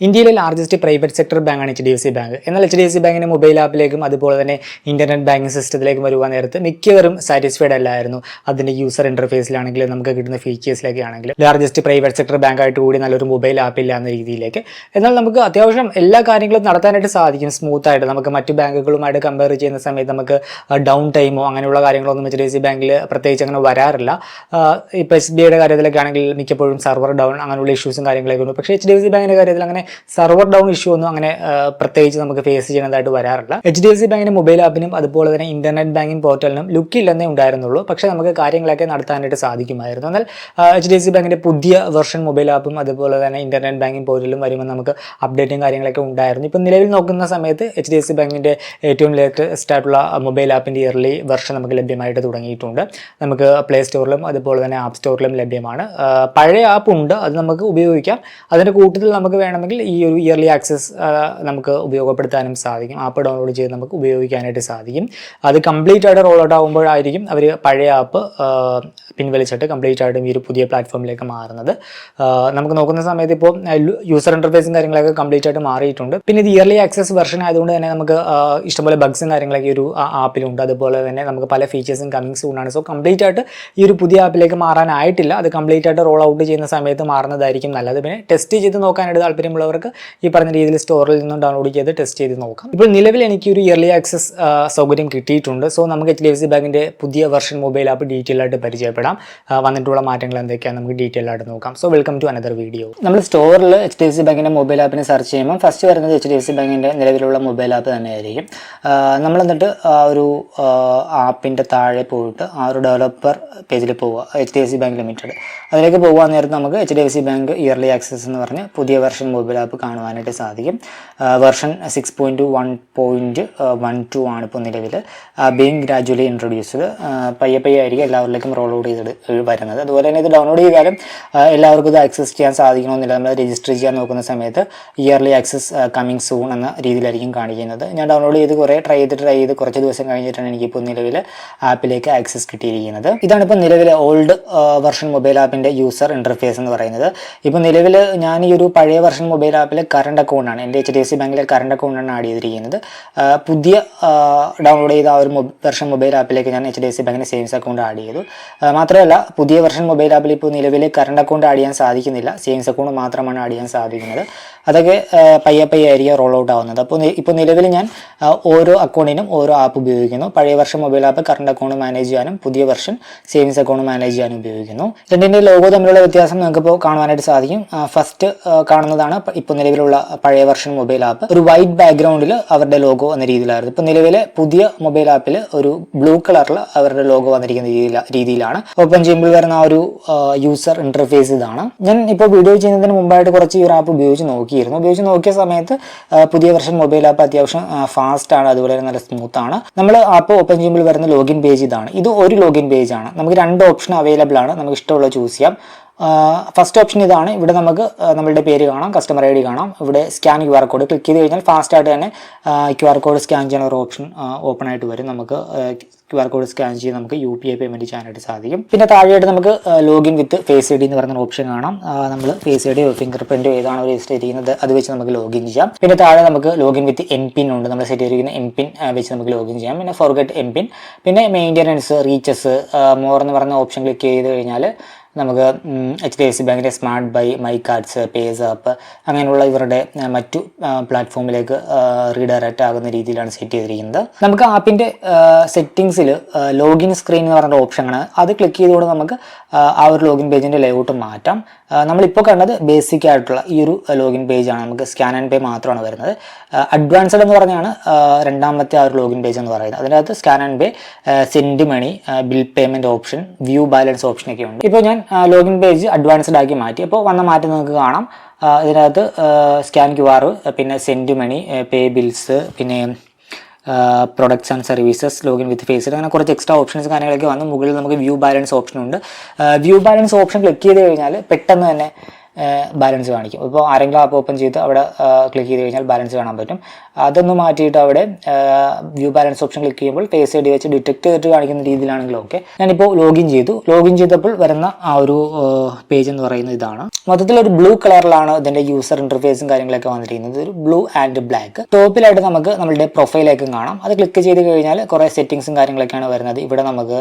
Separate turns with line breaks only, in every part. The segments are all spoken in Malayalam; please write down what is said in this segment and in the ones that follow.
ഇന്ത്യയിലെ ലാർജസ്റ്റ് പ്രൈവറ്റ് സെക്ടർ ബാങ്കാണ് H D F C bank എന്നാൽ എച്ച് ഡി എഫ് സി ബാങ്കിന്റെ മൊബൈൽ ആപ്പിലേക്കും അതുപോലെ തന്നെ ഇന്റർനെറ്റ് ബാങ്കിങ് സിസ്റ്റത്തിലേക്കും വരുവാൻ നേരത്ത് മിക്കവരും സാറ്റിസ്ഫൈഡ് അല്ലായിരുന്നു. അതിന്റെ യൂസർ ഇന്റർഫേസിലാണെങ്കിലും നമുക്ക് കിട്ടുന്ന ഫീച്ചേഴ്സിലേക്ക് ആണെങ്കിലും ലാർജസ്റ്റ് പ്രൈവറ്റ് സെക്ടർ ബാങ്ക് ആയിട്ട് കൂടി നല്ലൊരു മൊബൈൽ ആപ്പ് ഇല്ല എന്ന രീതിയിലേക്ക്. എന്നാൽ നമുക്ക് അത്യാവശ്യം എല്ലാ കാര്യങ്ങളും നടത്താനായിട്ട് സാധിക്കും സ്മൂത്ത് ആയിട്ട്. നമുക്ക് മറ്റു ബാങ്കുകളുമായിട്ട് കമ്പയർ ചെയ്യുന്ന സമയത്ത് നമുക്ക് ഡൗൺ ടൈമോ അങ്ങനെയുള്ള കാര്യങ്ങളൊന്നും എച്ച് ഡി എഫ് സി ബാങ്കിൽ പ്രത്യേകിച്ച് അങ്ങനെ വരാറില്ല. ഇപ്പോൾ എസ് ബി ഐയുടെ കാര്യത്തിലൊക്കെ ആണെങ്കിൽ മിക്കപ്പോഴും സർവർ ഡൗൺ അങ്ങനെയുള്ള ഇഷ്യൂസും കാര്യങ്ങളൊക്കെ ഉണ്ട്. പക്ഷേ എച്ച് ഡി എഫ് സി ബാങ്കിന്റെ കാര്യത്തിൽ അങ്ങനെ സർവർ ഡൗൺ ഇഷ്യൂ ഒന്നും അങ്ങനെ പ്രത്യേകിച്ച് നമുക്ക് ഫേസ് ചെയ്യുന്നതായിട്ട് വരാറില്ല. എച്ച് ഡി എഫ് സി ബാങ്കിന്റെ മൊബൈൽ ആപ്പിനും അതുപോലെ തന്നെ ഇന്റർനെറ്റ് ബാങ്കിങ് പോർട്ടലിനും ലുക്ക് ഇല്ലെന്നേ ഉണ്ടായിരുന്നുള്ളൂ. പക്ഷേ നമുക്ക് കാര്യങ്ങളൊക്കെ നടത്താനായിട്ട് സാധിക്കുമായിരുന്നു. എന്നാൽ എച്ച് ഡി എഫ് സി ബാങ്കിന്റെ പുതിയ വെർഷൻ മൊബൈൽ ആപ്പും അതുപോലെ തന്നെ ഇന്റർനെറ്റ് ബാങ്കിങ് പോർട്ടലും വരുമ്പോൾ നമുക്ക് അപ്ഡേറ്റും കാര്യങ്ങളൊക്കെ ഉണ്ടായിരുന്നു. ഇപ്പം നിലവിൽ നോക്കുന്ന സമയത്ത് എച്ച് ഡി എഫ് സി ബാങ്കിന്റെ ഏറ്റവും ലേറ്റസ്റ്റ് ആയിട്ടുള്ള മൊബൈൽ ആപ്പിന്റെ ഇയർലി വെർഷൻ നമുക്ക് ലഭ്യമായിട്ട് തുടങ്ങിയിട്ടുണ്ട്. നമുക്ക് പ്ലേ സ്റ്റോറിലും അതുപോലെ തന്നെ ആപ്പ് സ്റ്റോറിലും ലഭ്യമാണ്. പഴയ ആപ്പ് ഉണ്ട് അത് നമുക്ക് ഉപയോഗിക്കാം. അതിന്റെ കൂട്ടത്തിൽ നമുക്ക് വേണമെങ്കിൽ ഈ ഒരു ഇയർലി ആക്സസ് നമുക്ക് ഉപയോഗപ്പെടുത്താനും സാധിക്കും. ആപ്പ് ഡൗൺലോഡ് ചെയ്ത് നമുക്ക് ഉപയോഗിക്കാനായിട്ട് സാധിക്കും. അത് കംപ്ലീറ്റ് ആയിട്ട് റോൾ ഔട്ട് ആകുമ്പോഴായിരിക്കും അവർ പഴയ ആപ്പ് പിൻവലിച്ചിട്ട് കംപ്ലീറ്റ് ആയിട്ടും ഈ ഒരു പുതിയ പ്ലാറ്റ്ഫോമിലേക്ക് മാറുന്നത്. നമുക്ക് നോക്കുന്ന സമയത്ത് ഇപ്പോൾ യൂസർ ഇന്റർഫേസും കാര്യങ്ങളൊക്കെ കംപ്ലീറ്റ് ആയിട്ട് മാറിയിട്ടുണ്ട്. പിന്നെ ഇത് ഇയർലി ആക്സസ് വെർഷൻ ആയതുകൊണ്ട് തന്നെ നമുക്ക് ഇഷ്ടംപോലെ ബഗ്സും കാര്യങ്ങളൊക്കെ ഈ ഒരു ആപ്പിലുണ്ട് അതുപോലെ തന്നെ നമുക്ക് പല ഫീച്ചേഴ്സും കമ്മിങ് ആണ്. സോ കംപ്ലീറ്റ് ആയിട്ട് ഈ ഒരു പുതിയ ആപ്പിലേക്ക് മാറാനായിട്ടില്ല. അത് കംപ്ലീറ്റ് ആയിട്ട് റോൾ ഔട്ട് ചെയ്യുന്ന സമയത്ത് മാറുന്നതായിരിക്കും നല്ലത്. പിന്നെ ടെസ്റ്റ് ചെയ്ത് നോക്കാനായിട്ട് താല്പര്യമുള്ളവർക്ക് ഈ പറഞ്ഞ രീതിയിൽ സ്റ്റോറിൽ നിന്നും ഡൗൺലോഡ് ചെയ്ത് ടെസ്റ്റ് ചെയ്ത് നോക്കാം. ഇപ്പോൾ നിലവിൽ എനിക്ക് ഒരു ഇയർലി ആക്സസ് സൗകര്യം കിട്ടിയിട്ടുണ്ട്. സോ നമുക്ക് എച്ച് ഡി എഫ് സി ബാങ്കിന്റെ പുതിയ വെർഷൻ മൊബൈൽ ആപ്പ് ഡീറ്റെയിൽ ആയിട്ട് പരിചയപ്പെടാം. വന്നിട്ടുള്ള മാറ്റങ്ങൾ എന്തൊക്കെയാണ് നമുക്ക് ഡീറ്റെയിൽ ആയിട്ട് നോക്കാം. So welcome to another video നമ്മൾ സ്റ്റോറിൽ എച്ച് ഡി എഫ് സി ബാങ്കിന്റെ മൊബൈൽ ആപ്പിനെ സെർച്ച് ചെയ്യുമ്പോൾ ഫസ്റ്റ് വരുന്നത് എച്ച് ഡി എഫ് സി ബാങ്കിന്റെ നിലവിലുള്ള മൊബൈൽ ആപ്പ് തന്നെയായിരിക്കും. നമ്മൾ എന്നിട്ട് ആ ഒരു ആപ്പിന്റെ താഴെ പോയിട്ട് ആ ഒരു ഡെവലപ്പർ പേജിൽ പോവുക. H D F C bank limited അതിലേക്ക് പോകാൻ നേരത്ത് നമുക്ക് H D F C bank early access എന്ന് പറഞ്ഞ് പുതിയ വെർഷൻ മൊബൈൽ ആപ്പ് കാണുവാനായിട്ട് സാധിക്കും. Version six point one point one two ആണ് ഇപ്പോൾ നിലവിൽ ബീങ് ഗ്രാജുവലി ഇൻട്രൊഡ്യൂസ്ഡ് പയ്യെ പയ്യെ ആയിരിക്കും എല്ലാവരിലേക്കും റോൾ ഔട്ട് ചെയ്ത് വരുന്നത്. അതുപോലെ തന്നെ ഇത് ഡൗൺലോഡ് ചെയ്താലും എല്ലാവർക്കും ഇത് ആക്സസ് ചെയ്യാൻ സാധിക്കണമെന്നില്ല. നമ്മൾ രജിസ്റ്റർ ചെയ്യാൻ നോക്കുന്ന സമയത്ത് ഇയർലി ആക്സസ് കമ്മിങ് സൂൺ എന്ന രീതിയിലായിരിക്കും കാണിക്കുന്നത്. ഞാൻ ഡൗൺലോഡ് ചെയ്ത് കുറേ ട്രൈ ചെയ്ത് ട്രൈ ചെയ്ത് കുറച്ച് ദിവസം കഴിഞ്ഞിട്ടാണ് എനിക്കിപ്പോൾ നിലവിൽ ആപ്പിലേക്ക് ആക്സസ് കിട്ടിയിരിക്കുന്നത്. ഇതാണ് ഇപ്പോൾ നിലവിലെ ഓൾഡ് വെർഷൻ മൊബൈൽ ആപ്പിന്റെ യൂസർ ഇന്റർഫേസ് എന്ന് പറയുന്നത്. ഇപ്പോൾ നിലവിൽ ഞാൻ ഈ ഒരു പഴയ വെർഷൻ മൊബൈൽ ആപ്പിൽ കറണ്ട് അക്കൗണ്ടാണ് എന്റെ എച്ച് ഡി എഫ് സി ബാങ്കിലെ കറണ്ട് അക്കൗണ്ടാണ് ആഡ് ചെയ്തിരിക്കുന്നത്. പുതിയ ഡൗൺലോഡ് ചെയ്ത ആ ഒരു വെർഷൻ മൊബൈൽ ആപ്പിലേക്ക് ഞാൻ എച്ച് ഡി എഫ് സി ബാങ്കിന്റെ സേവിങ്സ് അക്കൗണ്ട് ആഡ് ചെയ്തു. മാത്രമല്ല പുതിയ വെർഷൻ മൊബൈൽ ആപ്പിൽ ഇപ്പോൾ നിലവിലെ കറണ്ട് അക്കൗണ്ട് ആഡ് ചെയ്യാൻ സാധിക്കുന്നില്ല. സേവിങ്സ് അക്കൗണ്ട് മാത്രമാണ് ആഡ് ചെയ്യാൻ സാധിക്കുന്നത്. അതൊക്കെ പയ്യെ പയ്യെ ആയിരിക്കും റോൾ ഔട്ട് ആവുന്നത്. അപ്പോൾ ഇപ്പോൾ നിലവിൽ ഞാൻ ഓരോ അക്കൗണ്ടിനും ഓരോ ആപ്പ് ഉപയോഗിക്കുന്നു. പഴയ വർഷം mobile app current account manage ചെയ്യാനും പുതിയ വർഷൻ സേവിങ്സ് അക്കൗണ്ട് മാനേജ് ചെയ്യാനും ഉപയോഗിക്കുന്നു. രണ്ടിന്റെ ലോഗോ തമ്മിലുള്ള വ്യത്യാസം നിങ്ങൾക്കിപ്പോൾ കാണുവാനായിട്ട് സാധിക്കും. ഫസ്റ്റ് കാണുന്നതാണ് ഇപ്പോൾ നിലവിലുള്ള പഴയ വെർഷൻ മൊബൈൽ ആപ്പ് ഒരു വൈറ്റ് ബാക്ക്ഗ്രൗണ്ടിൽ അവരുടെ ലോഗോ എന്ന രീതിയിലായിരുന്നു. ഇപ്പോൾ നിലവിലെ പുതിയ മൊബൈൽ ആപ്പിൽ ഒരു ബ്ലൂ കളറിൽ അവരുടെ ലോഗോ വന്നിരിക്കുന്ന രീതിയിലാണ്. ഓപ്പൺ ചെയ്യുമ്പോൾ വരുന്ന ആ ഒരു യൂസർ ഇന്റർഫേസ് ഇതാണ്. ഞാൻ ഇപ്പോൾ വീഡിയോ ചെയ്യുന്നതിന് മുമ്പായിട്ട് കുറച്ച് ഈ ഒരു ആപ്പ് ഉപയോഗിച്ച് നോക്കിയിരുന്നു. ഉപയോഗിച്ച് നോക്കിയ സമയത്ത് പുതിയ വെർഷൻ മൊബൈൽ ആപ്പ് അത്യാവശ്യം ഫാസ്റ്റ് ആണ്. അതുപോലെ നല്ല സ്മൂത്ത് ആണ്. നമ്മൾ ആപ്പ് ഓപ്പൺ ചെയ്യുമ്പോൾ വരുന്ന ലോഗിൻ പേജ് ഇതാണ്. ഇത് ഒരു ലോഗിൻ പേജ് ആണ്. നമുക്ക് രണ്ട് ഓപ്ഷൻ അവൈലബിൾ ആണ്. നമുക്ക് ഇഷ്ടമുള്ള ചൂസ് ചെയ്യാം. ഫസ്റ്റ് ഓപ്ഷൻ ഇതാണ്. ഇവിടെ നമുക്ക് നമ്മളുടെ പേര് കാണാം കസ്റ്റമർ ഐ ഡി കാണാം. ഇവിടെ scan Q R code click ചെയ്ത് കഴിഞ്ഞാൽ ഫാസ്റ്റായിട്ട് തന്നെ ക്യു ആർ കോഡ് സ്കാൻ ചെയ്യുന്ന ഒരു ഓപ്ഷൻ ഓപ്പൺ ആയിട്ട് വരും. നമുക്ക് ക്യു ആർ കോഡ് സ്കാൻ ചെയ്ത് നമുക്ക് യു പി ഐ പേയ്മെന്റ് ചെയ്യാനായിട്ട് സാധിക്കും. പിന്നെ താഴെയായിട്ട് നമുക്ക് login with face I D എന്ന് പറയുന്ന ഓപ്ഷൻ കാണാം. നമ്മൾ ഫേസ് ഐ ഡിയോ ഫിംഗർ പ്രിന്റോ ഏതാണോ രജിസ്റ്റർ ചെയ്യുന്നത് അത് വെച്ച് നമുക്ക് ലോഗിൻ ചെയ്യാം. പിന്നെ താഴെ നമുക്ക് ലോഗിൻ വിത്ത് എം പിൻ ഉണ്ട്. നമ്മൾ സെറ്റ് ചെയ്തിരിക്കുന്ന എം പിൻ വെച്ച് നമുക്ക് ലോഗിൻ ചെയ്യാം. പിന്നെ ഫോർഗെറ്റ് എം പിൻ പിന്നെ മെയിന്റനൻസ് റീച്ചസ് മോർ എന്ന് പറഞ്ഞ ഓപ്ഷൻ ക്ലിക്ക് ചെയ്ത് കഴിഞ്ഞാൽ നമുക്ക് എച്ച് ഡി എഫ് സി ബാങ്കിന്റെ smart buy my cards PayZapp അങ്ങനെയുള്ള ഇവരുടെ മറ്റു പ്ലാറ്റ്ഫോമിലേക്ക് റീഡയറക്റ്റ് ആകുന്ന രീതിയിലാണ് സെറ്റ് ചെയ്തിരിക്കുന്നത്. നമുക്ക് ആപ്പിന്റെ സെറ്റിങ്സിൽ ലോഗിൻ സ്ക്രീൻ എന്ന് പറഞ്ഞ ഓപ്ഷനാണ് അത് ക്ലിക്ക് ചെയ്തുകൊണ്ട് നമുക്ക് ആ, ഒരു ലോഗിൻ പേജിന്റെ ലേഔട്ട് മാറ്റാം. നമ്മളിപ്പോൾ കണ്ടത് ബേസിക് ആയിട്ടുള്ള ഈ ഒരു ലോഗിൻ പേജാണ് നമുക്ക് സ്കാൻ ആൻഡ് പേ മാത്രമാണ് വരുന്നത്. അഡ്വാൻസ്ഡ് എന്ന് പറഞ്ഞാണ് രണ്ടാമത്തെ ആ ഒരു ലോഗിൻ പേജ് എന്ന് പറയുന്നത്. അതിനകത്ത് scan and pay send money bill payment option view balance ഓപ്ഷനൊക്കെ ഉണ്ട്. ഇപ്പോൾ ഞാൻ ലോഗിൻ പേജ് അഡ്വാൻസ്ഡ് ആക്കി മാറ്റി. അപ്പോൾ വന്ന മാറ്റം നിങ്ങൾക്ക് കാണാം. ഇതിനകത്ത് സ്കാൻ ക്യു ആർ പിന്നെ സെൻഡ് മണി പേ ബിൽസ് പിന്നെ products and services login with face അങ്ങനെ കുറച്ച് എക്സ്ട്രാ ഓപ്ഷൻസ് കാര്യങ്ങളൊക്കെ വന്ന്. മുകളിൽ നമുക്ക് വ്യൂ ബാലൻസ് ഓപ്ഷൻ ഉണ്ട്. വ്യൂ ബാലൻസ് ഓപ്ഷൻ ക്ലിക്ക് ചെയ്ത് കഴിഞ്ഞാൽ പെട്ടെന്ന് തന്നെ ബാലൻസ് കാണിക്കും. ഇപ്പോൾ ആരെങ്കിലും ആപ്പ് ഓപ്പൺ ചെയ്ത് അവിടെ ക്ലിക്ക് ചെയ്ത് കഴിഞ്ഞാൽ ബാലൻസ് കാണാൻ പറ്റും. അതൊന്ന് മാറ്റിയിട്ട് അവിടെ വ്യൂ ബാലൻസ് ഓപ്ഷൻ ക്ലിക്ക് ചെയ്യുമ്പോൾ ഫേസ് ഐ ഡി വെച്ച് ഡിറ്റക്ട് ചെയ്തിട്ട് കാണിക്കുന്ന രീതിയിലാണെങ്കിലും ഓക്കെ ഞാനിപ്പോൾ ലോഗിൻ ചെയ്തു. ലോഗിൻ ചെയ്തപ്പോൾ വരുന്ന ആ ഒരു പേജ് എന്ന് പറയുന്നത് ഇതാണ്. മൊത്തത്തിൽ ഒരു ബ്ലൂ കളറിലാണ് ഇതിന്റെ യൂസർ ഇന്റർഫേസും കാര്യങ്ങളൊക്കെ വന്നിരിക്കുന്നത്. ഒരു ബ്ലൂ ആൻഡ് ബ്ലാക്ക് ടോപ്പിലായിട്ട് നമുക്ക് നമ്മളുടെ പ്രൊഫൈലേക്കും കാണാം. അത് ക്ലിക്ക് ചെയ്ത് കഴിഞ്ഞാൽ കുറേ സെറ്റിങ്സും കാര്യങ്ങളൊക്കെയാണ് വരുന്നത്. ഇവിടെ നമുക്ക്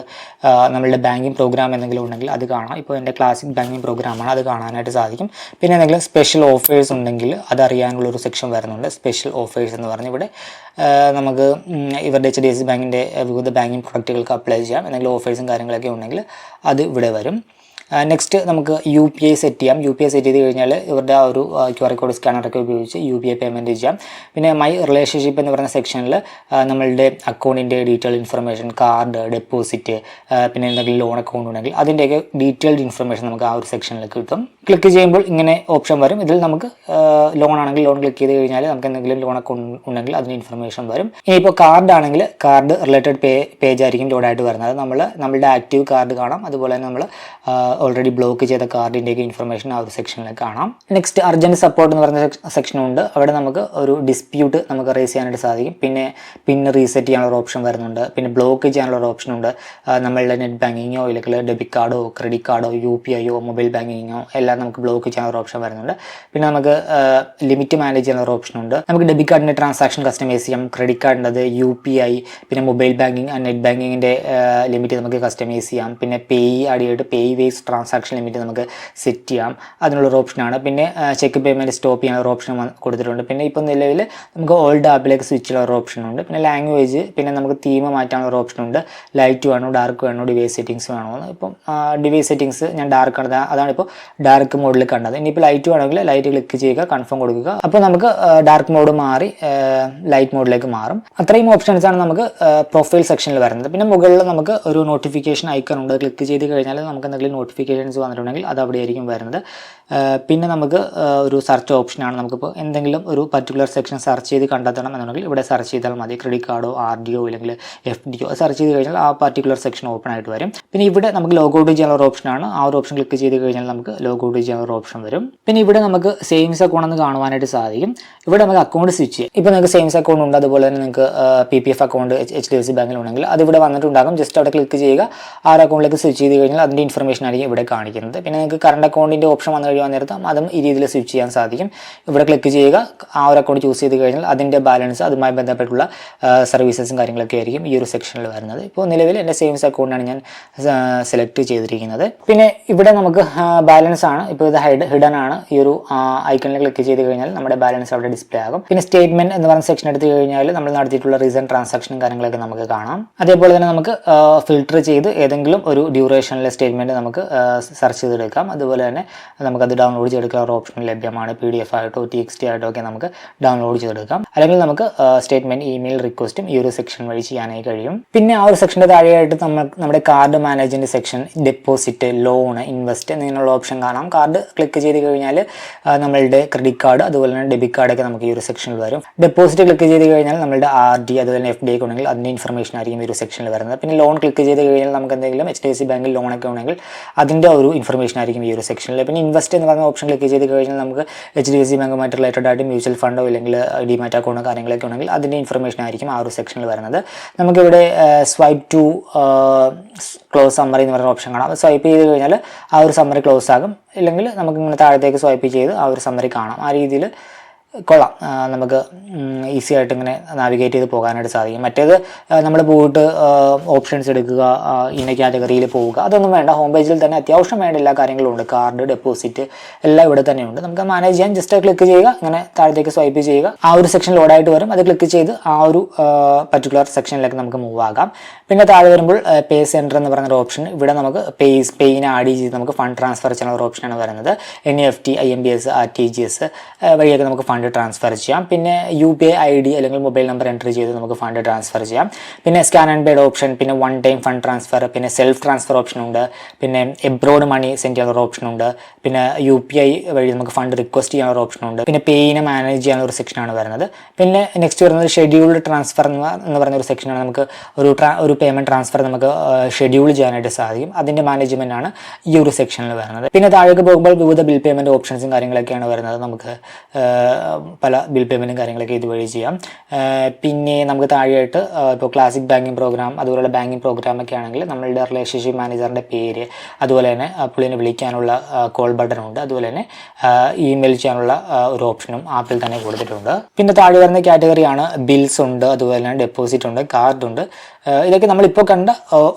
നമ്മളുടെ ബാങ്കിങ് പ്രോഗ്രാം എന്തെങ്കിലും ഉണ്ടെങ്കിൽ അത് കാണാം. ഇപ്പോൾ എന്റെ ക്ലാസിക് ബാങ്കിങ് പ്രോഗ്രാമാണ് അത് കാണാനായിട്ട് സാധിക്കും. പിന്നെ എന്തെങ്കിലും സ്പെഷ്യൽ ഓഫേഴ്സ് ഉണ്ടെങ്കിൽ അത് അറിയാനുള്ള ഒരു സെക്ഷൻ വരുന്നുണ്ട്. സ്പെഷ്യൽ ഓഫേഴ്സ് എന്ന് പറഞ്ഞ് ഇവിടെ നമുക്ക് ഇവരുടെ എച്ച് ഡി എഫ് സി ബാങ്കിന്റെ വിവിധ ബാങ്കിങ് പ്രൊഡക്റ്റുകൾക്ക് അപ്ലൈ ചെയ്യാം. എന്തെങ്കിലും ഓഫേഴ്സും കാര്യങ്ങളൊക്കെ ഉണ്ടെങ്കിൽ അത് ഇവിടെ വരും. നെക്സ്റ്റ് നമുക്ക് യു പി ഐ സെറ്റ് ചെയ്യാം. യു പി ഐ സെറ്റ് ചെയ്ത് കഴിഞ്ഞാൽ ഇവരുടെ ആ ഒരു ക്യു ആർ കോഡ് സ്കാനറൊക്കെ ഉപയോഗിച്ച് യു പി ഐ പേയ്മെന്റ് ചെയ്യാം. പിന്നെ മൈ റിലേഷൻഷിപ്പ് എന്ന് പറയുന്ന സെക്ഷനിൽ നമ്മളുടെ അക്കൗണ്ടിന്റെ ഡീറ്റെയിൽ ഇൻഫർമേഷൻ കാർഡ് ഡെപ്പോസിറ്റ് പിന്നെ എന്തെങ്കിലും ലോൺ അക്കൗണ്ട് ഉണ്ടെങ്കിൽ അതിന്റെയൊക്കെ ഡീറ്റെയിൽഡ് ഇൻഫർമേഷൻ നമുക്ക് ആ ഒരു സെക്ഷനിൽ കിട്ടും. ക്ലിക്ക് ചെയ്യുമ്പോൾ ഇങ്ങനെ ഓപ്ഷൻ വരും. ഇതിൽ നമുക്ക് ലോൺ ആണെങ്കിൽ ലോൺ ക്ലിക്ക് ചെയ്ത് കഴിഞ്ഞാൽ നമുക്ക് എന്തെങ്കിലും ലോൺ അക്കൗണ്ട് ഉണ്ടെങ്കിൽ അതിന് ഇൻഫർമേഷൻ വരും. ഇനിയിപ്പോൾ കാർഡ് ആണെങ്കിൽ കാർഡ് റിലേറ്റഡ് പേ പേജ് ആയിരിക്കും ലോഡായിട്ട് വരുന്നത്. നമ്മൾ നമ്മളുടെ ആക്റ്റീവ് കാർഡ് കാണാം. അതുപോലെ തന്നെ നമ്മൾ ഓൾറെഡി ബ്ലോക്ക് ചെയ്ത കാർഡിന്റെയൊക്കെ ഇൻഫർമേഷൻ ആ ഒരു സെക്ഷനിൽ കാണാം. നെക്സ്റ്റ് അർജന്റ് സപ്പോർട്ട് എന്ന് പറഞ്ഞ സെക്ഷനും ഉണ്ട്. അവിടെ നമുക്ക് ഒരു ഡിസ്പ്യൂട്ട് നമുക്ക് റേസ് ചെയ്യാനായിട്ട് സാധിക്കും. പിന്നെ പിന്നെ റീസെറ്റ് ചെയ്യാനുള്ള ഓപ്ഷൻ വരുന്നുണ്ട്. പിന്നെ ബ്ലോക്ക് ചെയ്യാനുള്ള ഒരു ഓപ്ഷൻ ഉണ്ട്. നമ്മളുടെ നെറ്റ് ബാങ്കിങ്ങോ ഇല്ലെങ്കിൽ ഡെബിറ്റ് കാർഡോ ക്രെഡിറ്റ് കാർഡോ യു പി ഐയോ മൊബൈൽ ബാങ്കിങ്ങോ എല്ലാം നമുക്ക് ബ്ലോക്ക് ചെയ്യാനുള്ള ഓപ്ഷൻ വരുന്നുണ്ട്. പിന്നെ നമുക്ക് ലിമിറ്റ് മാനേജ് ചെയ്യാനുള്ള ഒരു ഓപ്ഷൻ ഉണ്ട്. നമുക്ക് ഡെബിറ്റ് കാർഡിന്റെ ട്രാൻസാക്ഷൻ കസ്റ്റമൈസ് ചെയ്യാം. ക്രെഡിറ്റ് കാർഡിന്റെ യു പി ഐ പിന്നെ മൊബൈൽ ബാങ്കിങ് നെറ്റ് ബാങ്കിങ്ങിന്റെ ലിമിറ്റ് നമുക്ക് കസ്റ്റമൈസ് ചെയ്യാം. പിന്നെ പേ ആഡ് ചെയ്തിട്ട് പേ വേസ് ട്രാൻസാക്ഷൻ ലിമിറ്റ് നമുക്ക് സെറ്റ് ചെയ്യാം. അതിനുള്ളൊരു ഓപ്ഷനാണ് പിന്നെ ചെക്ക് പേയ്മെന്റ് സ്റ്റോപ്പ് ചെയ്യാനുള്ള ഓപ്ഷൻ കൊടുത്തിട്ടുണ്ട്. പിന്നെ ഇപ്പോൾ നിലവിൽ നമുക്ക് ഓൾഡ് ആപ്പിലേക്ക് സ്വിച്ച് ചെയ്യാനുള്ള ഉണ്ട്. പിന്നെ ലാംഗ്വേജ് പിന്നെ നമുക്ക് തീം മാറ്റാനുള്ള ഉണ്ട്. ലൈറ്റ് വേണോ ഡാർക്ക് വേണോ ഡിവൈസ് സെറ്റിങ്സ് വേണോ എന്ന്. ഇപ്പം ഡിവൈസ് സെറ്റിങ്സ് ഞാൻ ഡാർക്ക് ആണ്. അതാണ് ഇപ്പോൾ ഡാർക്ക് മോഡിൽ കണ്ടത്. ഇനിയിപ്പോൾ ലൈറ്റ് വേണമെങ്കിൽ ലൈറ്റ് ക്ലിക്ക് ചെയ്യുക കൺഫേം കൊടുക്കുക. അപ്പോൾ നമുക്ക് ഡാർക്ക് മോഡ് മാറി ലൈറ്റ് മോഡിലേക്ക് മാറും. അത്രയും ഓപ്ഷൻസ് ആണ് നമുക്ക് പ്രൊഫൈൽ സെക്ഷനിൽ വരുന്നത്. പിന്നെ മുകളിൽ നമുക്ക് ഒരു നോട്ടിഫിക്കേഷൻ ഐക്കൺ ഉണ്ട്. ക്ലിക്ക് ചെയ്ത് കഴിഞ്ഞാൽ നമുക്ക് എന്തെങ്കിലും നോട്ടിഫിക്കേഷൻസ് വന്നിട്ടുണ്ടെങ്കിൽ അത് അവിടെയായിരിക്കും വരുന്നത്. പിന്നെ നമുക്ക് ഒരു സെർച്ച് ഓപ്ഷനാണ് നമുക്കിപ്പോൾ എന്തെങ്കിലും ഒരു പർട്ടിക്കുലർ സെക്ഷൻ സെർച്ച് ചെയ്ത് കണ്ടെത്തണം എന്നുണ്ടെങ്കിൽ ഇവിടെ സെർച്ച് ചെയ്താൽ മതി. ക്രെഡിറ്റ് കാർഡോ ആർ ഡി ഒ അല്ലെങ്കിൽ എഫ് ഡി ഒ സെർച്ച് ചെയ്ത് കഴിഞ്ഞാൽ ആ പർട്ടിക്കുലർ സെക്ഷൻ ഓപ്പൺ ആയിട്ട് വരും. പിന്നെ ഇവിടെ നമുക്ക് ലോഗ് ഔട്ട് ചെയ്യാൻ ഒരു ഓപ്ഷനാണ് ആ ഒരു ഓപ്ഷൻ ക്ലിക്ക് ചെയ്ത് കഴിഞ്ഞാൽ നമുക്ക് ലോഗ് ഔട്ട് ചെയ്യാൻ ഒരു ഓപ്ഷൻ വരും. പിന്നെ ഇവിടെ നമുക്ക് സേവിങ്സ് അക്കൗണ്ട് എന്ന് കാണുവാനായിട്ട് സാധിക്കും. ഇവിടെ നമുക്ക് അക്കൗണ്ട് സ്വിച്ച് ചെയ്യാം. ഇപ്പോൾ നിങ്ങൾക്ക് സേവിങ്സ് അക്കൗണ്ട് ഉണ്ട്. അതുപോലെ തന്നെ നിങ്ങൾക്ക് P P F account H D F C ബാങ്കിൽ ഉണ്ടെങ്കിൽ അത് ഇവിടെ വന്നിട്ടുണ്ടാകും. ജസ്റ്റ് അവിടെ ക്ലിക്ക് ചെയ്യുക. ആ ഒരു അക്കൗണ്ടിലേക്ക് സ്വിച്ച് ചെയ്ത് കഴിഞ്ഞാൽ അതിന്റെ ഇൻഫർമേഷൻ ആയിരിക്കും ഇവിടെ കാണിക്കുന്നത്. പിന്നെ നിങ്ങൾക്ക് കറണ്ട് അക്കൗണ്ടിന്റെ ഓപ്ഷൻ വന്നു കഴിയുവാൻ നേരത്തും അതും ഈ രീതിയിൽ സ്വിച്ച് ചെയ്യാൻ സാധിക്കും. ഇവിടെ ക്ലിക്ക് ചെയ്യുക ആ ഒരു അക്കൗണ്ട് ചൂസ് ചെയ്ത് കഴിഞ്ഞാൽ അതിന്റെ ബാലൻസ് അതുമായി ബന്ധപ്പെട്ടുള്ള സർവീസസും കാര്യങ്ങളൊക്കെ ആയിരിക്കും ഈ ഒരു സെക്ഷനിൽ വരുന്നത്. ഇപ്പോൾ നിലവിൽ എന്റെ സേവിങ്സ് അക്കൗണ്ടാണ് ഞാൻ സെലക്ട് ചെയ്തിരിക്കുന്നത്. പിന്നെ ഇവിടെ നമുക്ക് ബാലൻസ് ആണ്. ഇപ്പോൾ ഇത് ഹൈഡ് ഹിഡൻ ആണ്. ഈ ഒരു ഐക്കണിൽ ക്ലിക്ക് ചെയ്ത് കഴിഞ്ഞാൽ നമ്മുടെ ബാലൻസ് അവിടെ ഡിസ്പ്ലേ ആകും. പിന്നെ സ്റ്റേറ്റ്മെന്റ് എന്ന് പറഞ്ഞ സെക്ഷൻ എടുത്തു കഴിഞ്ഞാൽ നമ്മൾ നടത്തിയിട്ടുള്ള റീസൺ ട്രാൻസാക്ഷനും കാര്യങ്ങളൊക്കെ നമുക്ക് കാണാം. അതേപോലെ തന്നെ നമുക്ക് ഫിൽട്ടർ ചെയ്ത് ഏതെങ്കിലും ഒരു ഡ്യൂറേഷനിലെ സ്റ്റേറ്റ്മെന്റ് നമുക്ക് സെർച്ച് ചെയ്തെടുക്കാം. അതുപോലെ തന്നെ നമുക്കത് ഡൗൺലോഡ് ചെയ്തെടുക്കാനുള്ള ഓപ്ഷൻ ലഭ്യമാണ്. പി ഡി എഫ് ആയിട്ടോ ടി എക്സ് ടി ആയിട്ടോ ഒക്കെ നമുക്ക് ഡൗൺലോഡ് ചെയ്തെടുക്കാം. അല്ലെങ്കിൽ നമുക്ക് സ്റ്റേറ്റ്മെന്റ് ഇമെയിൽ റിക്വസ്റ്റും ഈ ഒരു സെക്ഷൻ വഴി ചെയ്യാനായി കഴിയും. പിന്നെ ആ ഒരു സെക്ഷന്റെ താഴെയായിട്ട് നമ്മൾ നമ്മുടെ കാർഡ് മാനേജിന്റെ സെക്ഷൻ ഡെപ്പോസിറ്റ് ലോൺ ഇൻവെസ്റ്റ് എന്നിങ്ങനെയുള്ള ഓപ്ഷൻ കാണാം. കാർഡ് ക്ലിക്ക് ചെയ്ത് കഴിഞ്ഞാൽ നമ്മളുടെ ക്രെഡിറ്റ് കാർഡ് അതുപോലെ തന്നെ ഡെബിറ്റ് കാർഡൊക്കെ നമുക്ക് ഈ ഒരു സെക്ഷനിൽ വരും. ഡെപ്പോസിറ്റ് ക്ലിക്ക് ചെയ്ത് കഴിഞ്ഞാൽ നമ്മുടെ ആർ ഡി അതുപോലെ തന്നെ എഫ് ഡി ഒക്കെ ഉണ്ടെങ്കിൽ അതിന്റെ ഇൻഫർമേഷൻ ആയിരിക്കും ഈ ഒരു സെക്ഷനിൽ വരുന്നത്. പിന്നെ ലോൺ ക്ലിക്ക് ചെയ്ത് കഴിഞ്ഞാൽ നമുക്ക് എന്തെങ്കിലും എച്ച് ഡി എഫ് സി ബാങ്കിൽ ലോണൊക്കെ ഉണ്ടെങ്കിൽ അതിന്റെ ഒരു ഇൻഫർമേഷൻ ആയിരിക്കും ഈ ഒരു സെക്ഷനിൽ പിന്നെ ഇൻവെസ്റ്റ് എന്ന് പറഞ്ഞ ഓപ്ഷൻ ക്ലിക്ക് ചെയ്ത് കഴിഞ്ഞാൽ നമുക്ക് എച്ച് ഡി എഫ് സി ബാങ്കുമായിട്ട് റിലേറ്റഡ് ആയിട്ട് മ്യൂച്വൽ ഫണ്ടോ അല്ലെങ്കിൽ ഡിമാറ്റ് അക്കൗണ്ടോ കാര്യങ്ങളൊക്കെ ഉണ്ടെങ്കിൽ അതിന്റെ ഇൻഫർമേഷൻ ആയിരിക്കും ആ ഒരു സെക്ഷനിൽ വരുന്നത്. നമുക്കിവിടെ സ്വൈപ്പ് ടു ക്ലോസ് സമ്മറി എന്ന് പറയുന്ന ഓപ്ഷൻ കാണാം. സ്വൈപ്പ് ചെയ്ത് കഴിഞ്ഞാൽ ആ ഒരു സമ്മറി ക്ലോസ് ആകും. ഇല്ലെങ്കിൽ നമുക്ക് ഇങ്ങനെ താഴത്തേക്ക് സ്വൈപ്പ് ചെയ്ത് ആ ഒരു സമ്മറി കാണാം. ആ രീതിയിൽ കൊള്ളാം. നമുക്ക് ഈസി ആയിട്ട് ഇങ്ങനെ നാവിഗേറ്റ് ചെയ്ത് പോകാനായിട്ട് സാധിക്കും. മറ്റേത് നമ്മൾ പോയിട്ട് ഓപ്ഷൻസ് എടുക്കുക ഇന്ന കാറ്റഗറിയിൽ പോവുക അതൊന്നും വേണ്ട. ഹോം പേജിൽ തന്നെ അത്യാവശ്യം വേണ്ട എല്ലാ കാര്യങ്ങളും ഉണ്ട്. കാർഡ് ഡെപ്പോസിറ്റ് എല്ലാം ഇവിടെ തന്നെ ഉണ്ട്. നമുക്ക് മാനേജ് ചെയ്യാൻ ജസ്റ്റ് ക്ലിക്ക് ചെയ്യുക ഇങ്ങനെ താഴത്തേക്ക് സ്വൈപ്പ് ചെയ്യുക. ആ ഒരു സെക്ഷൻ ലോഡായിട്ട് വരും. അത് ക്ലിക്ക് ചെയ്ത് ആ ഒരു പർട്ടിക്കുലർ സെക്ഷനിലേക്ക് നമുക്ക് മൂവ് ആകാം. പിന്നെ താഴെ വരുമ്പോൾ പേ സെന്റർ എന്ന് പറയുന്ന ഒരു ഓപ്ഷൻ ഇവിടെ നമുക്ക് പേയ്സ് പേയിനെ ആഡ് ചെയ്ത് നമുക്ക് ഫണ്ട് ട്രാൻസ്ഫർ ചെയ്യുന്ന ഒരു ഓപ്ഷനാണ് വരുന്നത്. N F T I M B S R T G S വഴിയൊക്കെ നമുക്ക് ഫണ്ട് ഫണ്ട് ട്രാൻസ്ഫർ ചെയ്യാം. പിന്നെ U P I I D അല്ലെങ്കിൽ മൊബൈൽ നമ്പർ എൻട്രി ചെയ്ത് നമുക്ക് ഫണ്ട് ട്രാൻസ്ഫർ ചെയ്യാം. പിന്നെ സ്കാൻ ആൻഡ് പേഡ് ഓപ്ഷൻ പിന്നെ വൺ ടൈം ഫണ്ട് ട്രാൻസ്ഫർ പിന്നെ സെൽഫ് ട്രാൻസ്ഫർ ഓപ്ഷൻ ഉണ്ട്. പിന്നെ എബ്രോഡ് മണി സെൻഡ് ചെയ്യാനുള്ള ഓപ്ഷൻ ഉണ്ട്. പിന്നെ യു പി ഐ വഴി നമുക്ക് ഫണ്ട് റിക്വസ്റ്റ് ചെയ്യാനുള്ള ഓപ്ഷൻ ഉണ്ട്. പിന്നെ പേയിനെ മാനേജ് ചെയ്യാനുള്ള ഒരു സെക്ഷനാണ് വരുന്നത്. പിന്നെ നെക്സ്റ്റ് വരുന്നത് ഷെഡ്യൂൾഡ് ട്രാൻസ്ഫർ എന്ന് പറയുന്ന ഒരു സെക്ഷനാണ് നമുക്ക് ഒരു ഒരു പേയ്മെന്റ് ട്രാൻസ്ഫർ നമുക്ക് ഷെഡ്യൂൾ ചെയ്യാനായിട്ട് സാധിക്കും. അതിന്റെ മാനേജ്മെന്റ് ആണ് ഈ ഒരു സെക്ഷനിൽ വരുന്നത്. പിന്നെ താഴേക്ക് പോകുമ്പോൾ വിവിധ ബിൽ പേയ്മെന്റ് ഓപ്ഷൻസും കാര്യങ്ങളൊക്കെയാണ് വരുന്നത് നമുക്ക് പല ബിൽ പേയ്മെന്റും കാര്യങ്ങളൊക്കെ ഇതുവഴി ചെയ്യാം. പിന്നെ നമുക്ക് താഴെയായിട്ട് ഇപ്പോൾ ക്ലാസിക് ബാങ്കിങ് പ്രോഗ്രാം അതുപോലെയുള്ള ബാങ്കിങ് പ്രോഗ്രാം ഒക്കെ ആണെങ്കിൽ നമ്മളുടെ റിലേഷൻഷിപ്പ് മാനേജറിന്റെ പേര് അതുപോലെ തന്നെ പുള്ളിനെ വിളിക്കാനുള്ള കോൾ ബട്ടൺ ഉണ്ട്. അതുപോലെ തന്നെ ഇമെയിൽ ചെയ്യാനുള്ള ഒരു ഓപ്ഷനും ആപ്പിൽ തന്നെ കൊടുത്തിട്ടുണ്ട്. പിന്നെ താഴെ വരുന്ന കാറ്റഗറിയാണ് ബിൽസ് ഉണ്ട് അതുപോലെ തന്നെ ഡെപ്പോസിറ്റ് ഉണ്ട് കാർഡ് ഉണ്ട്. ഇതൊക്കെ നമ്മളിപ്പോൾ കണ്ട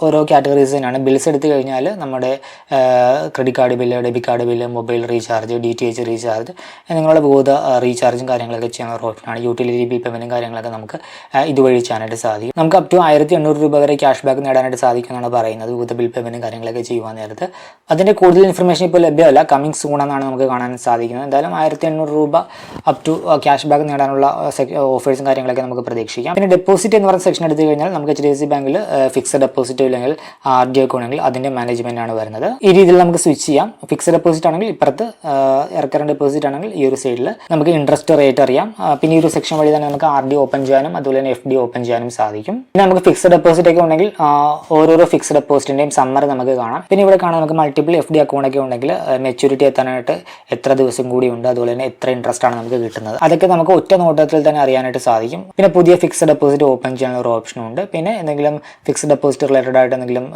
ഓരോ കാറ്റഗറീസ് തന്നെയാണ്. ബിൽസ് എടുത്തു കഴിഞ്ഞാൽ നമ്മുടെ credit card bill debit card bill mobile recharge D T H recharge എന്നിങ്ങനെയുള്ള വിവിധ റീചാർജും കാര്യങ്ങളൊക്കെ ചെയ്യാൻ ഓപ്ഷനാണ് യൂട്ടിലിറ്റി ബിൽ പേയ്മെന്റും കാര്യങ്ങളൊക്കെ നമുക്ക് ഇതുവഴി ചെയ്യാനായിട്ട് സാധിക്കും. നമുക്ക് അപ് ടു ആയിരത്തി എണ്ണൂറ് രൂപ വരെ ക്യാഷ് ബാക്ക് നേടാനായിട്ട് സാധിക്കും എന്നാണ് പറയുന്നത്. വിവിധ ബിൽ പേയ്മെന്റും കാര്യങ്ങളൊക്കെ ചെയ്യുവാൻ നേരത്ത്. അതിന്റെ കൂടുതൽ ഇൻഫർമേഷൻ ഇപ്പോൾ ലഭ്യമല്ല. കമ്മിങ് സൂൺ എന്നാണ് നമുക്ക് കാണാൻ സാധിക്കുന്നത്. എന്തായാലും ആയിരത്തി എണ്ണൂറ് രൂപ അപ് ടു ക്യാഷ് ബാക്ക് നേടാനുള്ള ഓഫേഴ്സും കാര്യങ്ങളൊക്കെ നമുക്ക് പ്രതീക്ഷിക്കാം. പിന്നെ ഡെപ്പോസിറ്റ് എന്ന് പറഞ്ഞ സെക്ഷൻ എടുത്തു കഴിഞ്ഞാൽ നമുക്ക് എച്ച് ഡി എഫ് സി ബാങ്കിൽ ഫിക്സഡ് ഡെപ്പോസിറ്റ് അല്ലെങ്കിൽ ആർ ഡി ഒക്കെ ഉണ്ടെങ്കിൽ അതിന്റെ മാനേജ്മെന്റ് ആണ് വരുന്നത്. ഈ രീതിയിൽ നമുക്ക് സ്വിച്ച് ചെയ്യാം. ഫിക്സഡ് ഡെപ്പോസിറ്റ് ആണെങ്കിൽ ഇപ്പുറത്ത് ഇറക്കറൻ ഡെപ്പോസിറ്റ് ആണെങ്കിൽ ഈ ഒരു സൈഡിൽ നമുക്ക് ഇൻട്രസ്റ്റ് റേറ്റ് അറിയാം. പിന്നെ ഈ ഒരു സെക്ഷൻ വഴി തന്നെ നമുക്ക് ആർ ഡി ഓപ്പൺ ചെയ്യാനും അതുപോലെ തന്നെ എഫ് ഡി ഓപ്പൺ ചെയ്യാനും സാധിക്കും. പിന്നെ നമുക്ക് ഫിക്സഡ് ഡെപ്പോസിറ്റ് ഒക്കെ ഉണ്ടെങ്കിൽ ഓരോരോ ഫിക്സഡ് ഡെപ്പോസിറ്റിന്റെയും സമ്മറി നമുക്ക് കാണാം. പിന്നെ ഇവിടെ കാണാം നമുക്ക് മൾട്ടിപ്പിൾ എഫ് ഡി അക്കൗണ്ട് ഒക്കെ ഉണ്ടെങ്കിൽ മെച്ചൂരിറ്റി എത്താനായിട്ട് എത്ര ദിവസം കൂടി ഉണ്ട് അതുപോലെ തന്നെ എത്ര ഇൻട്രസ്റ്റ് ആണ് നമുക്ക് കിട്ടുന്നത്. അതൊക്കെ നമുക്ക് ഒറ്റ നോട്ടത്തിൽ തന്നെ അറിയാനായിട്ട് സാധിക്കും. പിന്നെ പുതിയ ഫിക്സഡ് ഡെപ്പോസിറ്റ് ഓപ്പൺ ചെയ്യാനുള്ള ഒരു ഓപ്ഷനും ഉണ്ട്. പിന്നെ എന്തെങ്കിലും ഫിക്സഡ് ഡെപ്പോസിറ്റ് റിലേറ്റഡ് ആയിട്ട് എന്തെങ്കിലും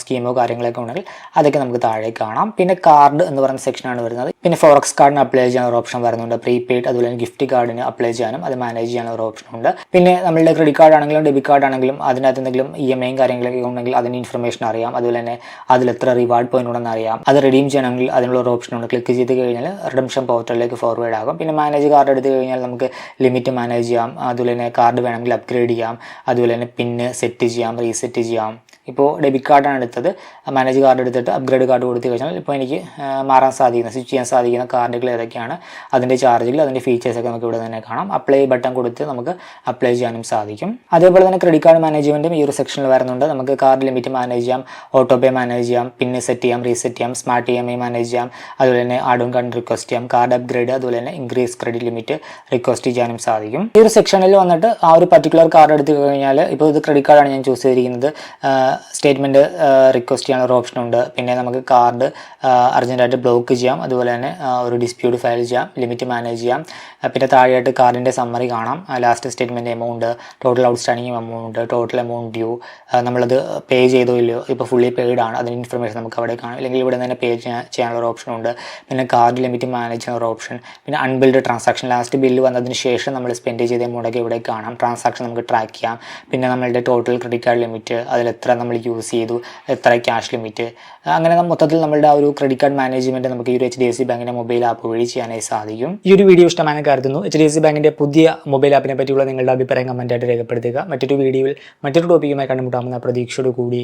സ്കീമോ കാര്യങ്ങളൊക്കെ ഉണ്ടെങ്കിൽ അതൊക്കെ നമുക്ക് താഴെ കാണാം. പിന്നെ കാർഡ് എന്ന് പറയുന്ന സെക്ഷനാണ് വരുന്നത്. പിന്നെ ഫോറക്സ് കാർഡിന് അപ്ലൈ ചെയ്യാൻ ഒരു ഓപ്ഷൻ വരുന്നുണ്ട്. പ്രീപെയ്ഡ് അതുപോലെ തന്നെ ഗിഫ്റ്റ് കാർഡിന് അപ്ലൈ ചെയ്യാനും അത് മാനേജ് ചെയ്യാനുള്ള ഒരു ഓപ്ഷൻ ഉണ്ട്. പിന്നെ നമ്മളുടെ ക്രെഡിറ്റ് കാർഡ് ആണെങ്കിലും ഡെബിറ്റ് കാർഡ് ആണെങ്കിലും അതിനകത്ത് എന്തെങ്കിലും ഇ എം ഐയും കാര്യങ്ങളൊക്കെ ഉണ്ടെങ്കിൽ അതിന് ഇൻഫർമേഷൻ അറിയാം. അതുപോലെ തന്നെ അതിൽ എത്ര റിവാർഡ് പോയിന്റ് ഉണ്ടെന്ന് അറിയാം. അത് റിഡീം ചെയ്യണമെങ്കിൽ അതിനുള്ള ഒരു ഓപ്ഷൻ ഉണ്ട്. ക്ലിക്ക് ചെയ്ത് കഴിഞ്ഞാൽ റിഡംഷൻ പോർട്ടലിലേക്ക് ഫോർവേഡ് ആകും. പിന്നെ മാനേജ് കാർഡ് എടുത്ത് കഴിഞ്ഞാൽ നമുക്ക് ലിമിറ്റ് മാനേജ് ചെയ്യാം. അതുപോലെ തന്നെ കാർഡ് വേണമെങ്കിൽ അപ്ഗ്രേഡ് ചെയ്യാം. അതുപോലെ തന്നെ പിന്ന് സെറ്റ് ചെയ്യാം റീസെറ്റ് ചെയ്യാം. ഇപ്പോൾ ഡെബിറ്റ് കാർഡാണ് എടുത്തത്. മാനേജ് കാർഡ് എടുത്തിട്ട് അപ്ഗ്രേഡ് കാർഡ് കൊടുത്തു കഴിഞ്ഞാൽ ഇപ്പോൾ എനിക്ക് മാറാൻ സാധിക്കുന്ന സ്വിച്ച് ചെയ്യാൻ സാധിക്കുന്ന കാർഡുകൾ ഏതൊക്കെയാണ് അതിന്റെ ചാർജുകൾ അതിന്റെ ഫീച്ചേഴ്സൊക്കെ നമുക്ക് ഇവിടെ തന്നെ കാണാം. അപ്ലൈ ബട്ടൺ കൊടുത്ത് നമുക്ക് അപ്ലൈ ചെയ്യാനും സാധിക്കും. അതേപോലെ തന്നെ ക്രെഡിറ്റ് കാർഡ് മാനേജ്മെന്റും ഈ ഒരു സെക്ഷനിൽ വരുന്നുണ്ട്. നമുക്ക് കാർഡ് ലിമിറ്റ് മാനേജ് ചെയ്യാം ഓട്ടോ പേ മാനേജ് ചെയ്യാം പിന്നെ സെറ്റ് ചെയ്യാം റീസെറ്റ് ചെയ്യാം smart E M I manage ചെയ്യാം അതുപോലെ തന്നെ ആഡ് ഓൺ കാർഡ് റിക്വസ്റ്റ് ചെയ്യാം കാർഡ് അപ്ഗ്രേഡ് അതുപോലെ തന്നെ ഇൻക്രീസ് ക്രെഡിറ്റ് ലിമിറ്റ് റിക്വസ്റ്റ് ചെയ്യാനും സാധിക്കും. ഈ ഒരു സെക്ഷനിൽ വന്നിട്ട് ആ ഒരു പർട്ടിക്കുലർ കാർഡ് എടുത്തു കഴിഞ്ഞാൽ ഇപ്പോൾ ഇത് ക്രെഡിറ്റ് കാർഡാണ് ഞാൻ ചൂസ് ചെയ്തിരിക്കുന്നത്. സ്റ്റേറ്റ്മെന്റ് റിക്വസ്റ്റ് ചെയ്യാനുള്ള ഒരു ഓപ്ഷൻ ഉണ്ട്. പിന്നെ നമുക്ക് കാർഡ് അർജന്റായിട്ട് ബ്ലോക്ക് ചെയ്യാം. അതുപോലെ തന്നെ ഒരു ഡിസ്പ്യൂട്ട് ഫയൽ ചെയ്യാം ലിമിറ്റ് മാനേജ് ചെയ്യാം. പിന്നെ താഴെയായിട്ട് കാർഡിന്റെ സമ്മറി കാണാം. Last statement amount total outstanding amount total amount due നമ്മളത് പേ ചെയ്തോ ഇല്ലയോ ഇപ്പോൾ ഫുള്ളി പെയ്ഡ് ആണ്. അതിന്റെ ഇൻഫർമേഷൻ നമുക്ക് അവിടെ കാണാം. അല്ലെങ്കിൽ ഇവിടെ തന്നെ പേ ചെയ്യാനുള്ള ഒരു ഓപ്ഷൻ ഉണ്ട്. പിന്നെ കാർഡ് ലിമിറ്റ് മാനേജ് ചെയ്യാനുള്ള ഒരു ഓപ്ഷൻ പിന്നെ അൺബിൽഡ് ട്രാൻസാക്ഷൻ ലാസ്റ്റ് ബില്ല് വന്നതിന് ശേഷം നമ്മൾ സ്പെൻഡ് ചെയ്ത എമൗണ്ട് ഒക്കെ ഇവിടെ കാണാം. ട്രാൻസാക്ഷൻ നമുക്ക് ട്രാക്ക് ചെയ്യാം. പിന്നെ നമ്മളുടെ ടോട്ടൽ ക്രെഡിറ്റ് കാർഡ് ലിമിറ്റ് അതിൽ എത്ര നമ്മൾ യൂസ് ചെയ്തു എത്ര ക്യാഷ് ലിമിറ്റ് അങ്ങനെ മൊത്തത്തിൽ നമ്മളുടെ ആ ഒരു ക്രെഡിറ്റ് കാർഡ് മാനേജ്മെന്റ് നമുക്ക് ഈ ഒരു എച്ച് ഡി എഫ് സി ബാങ്കിന്റെ മൊബൈൽ ആപ്പ് വഴി ചെയ്യാനായി സാധിക്കും. ഈ ഒരു വീഡിയോ ഇഷ്ടമായി കരുതുന്നു. എച്ച് ഡി എഫ് സി ബാങ്കിന്റെ പുതിയ മൊബൈൽ ആപ്പിനെ പറ്റിയുള്ള നിങ്ങളുടെ അഭിപ്രായം കമന്റായിട്ട് രേഖപ്പെടുത്തുക. മറ്റൊരു വീഡിയോയിൽ മറ്റൊരു ടോപ്പിക്കുമായി കണ്ടുമുട്ടാമെന്ന പ്രതീക്ഷയോട് കൂടി